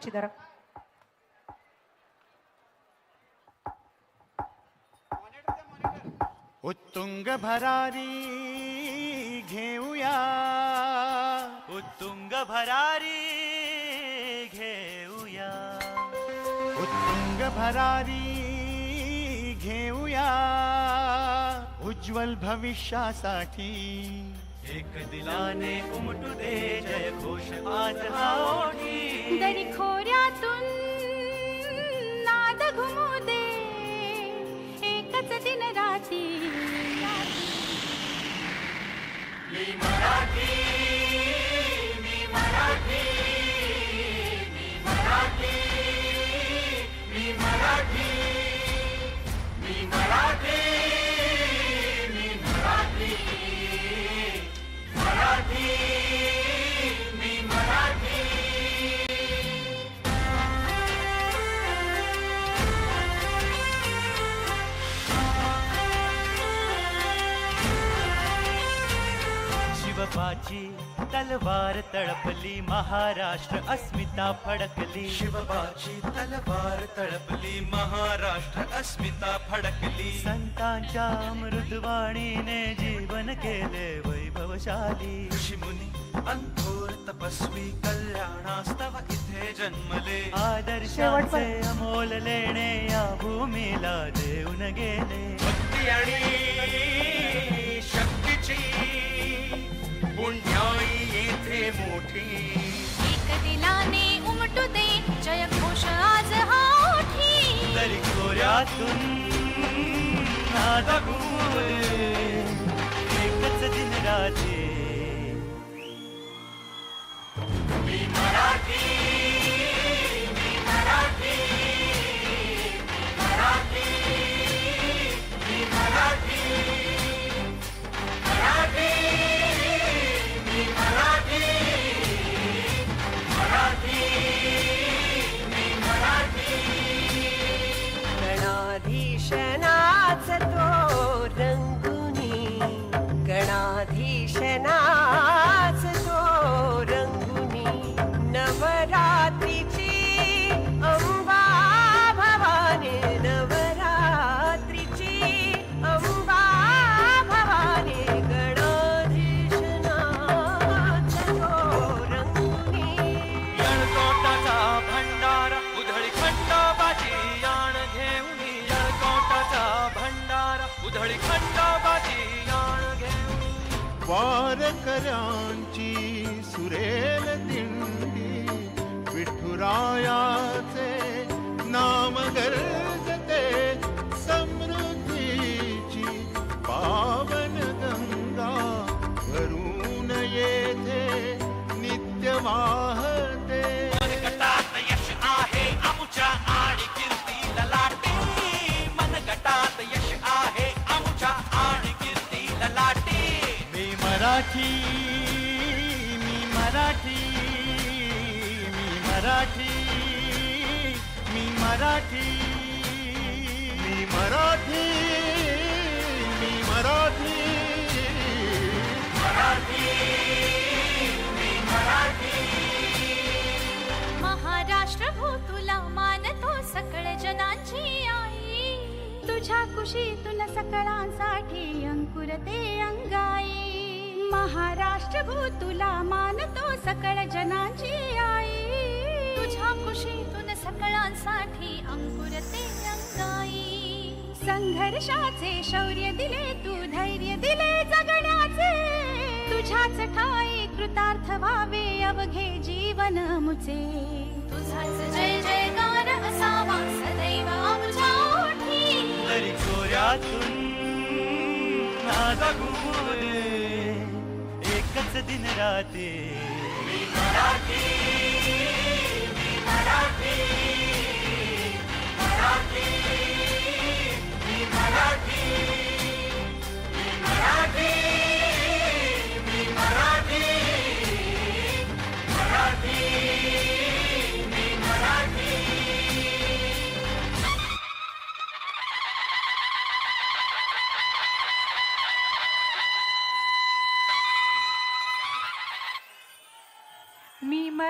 खुर्ची धरा उत्तुंग भरारी घेऊया. उत्तुंग भरारी घेऊया. उत्तुंग भरारी घेऊया. उज्ज्वल भविष्यासाठी एक दिलाने उमटू दे जय घोष आज हा ओठी दरी खोऱ्यातून नाद घुमू दे. एकच दिन राती शिवबाची तलवार तळपली महाराष्ट्र अस्मिता फडकली. शिवबाची तलवार तळपली महाराष्ट्र अस्मिता फडकली. संतांच्या मृदवाणीने जीवन केले वैभवशाली. ऋषीमुनी अंथोर तपस्वी कल्याणास्तव इथे जन्मले. आदर्शाचे अमोल लेणे या भूमीला देऊन गेले. भक्ती आणि मोठी. एक दिलाने उमटू दे जय घोष आज हा तरी खोऱ्यातून नाद घुमू धीशन सुरेल दिंडी विठुरायाचे नाम गर्जते समृद्धीची पावन गंगा वरून येथे नित्य मराठी मी मराठी मी मराठी मी मराठी. मी मराठी मी मराठी. महाराष्ट्र हो तुला मानतो सकळ जनाची आई. तुझ्या कुशीतून सकळांसाठी अंकुरते महाराष्ट्र भू तुला मानतो सकळ जनाची आई. तुझ्या कुशीतून सकळांसाठी अंकुरते अंगाई संघर्षाचे शौर्य दिले तू धैर्य दिले जगण्याचे. तुझ्याच ठाई कृतार्थ व्हावे अवघे जीवन मुचे. तुझाच जय जयकार असावा सदैव आमच्या ओठी तरी खोऱ्यातून नाद एकच दिन राते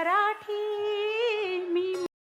मराठी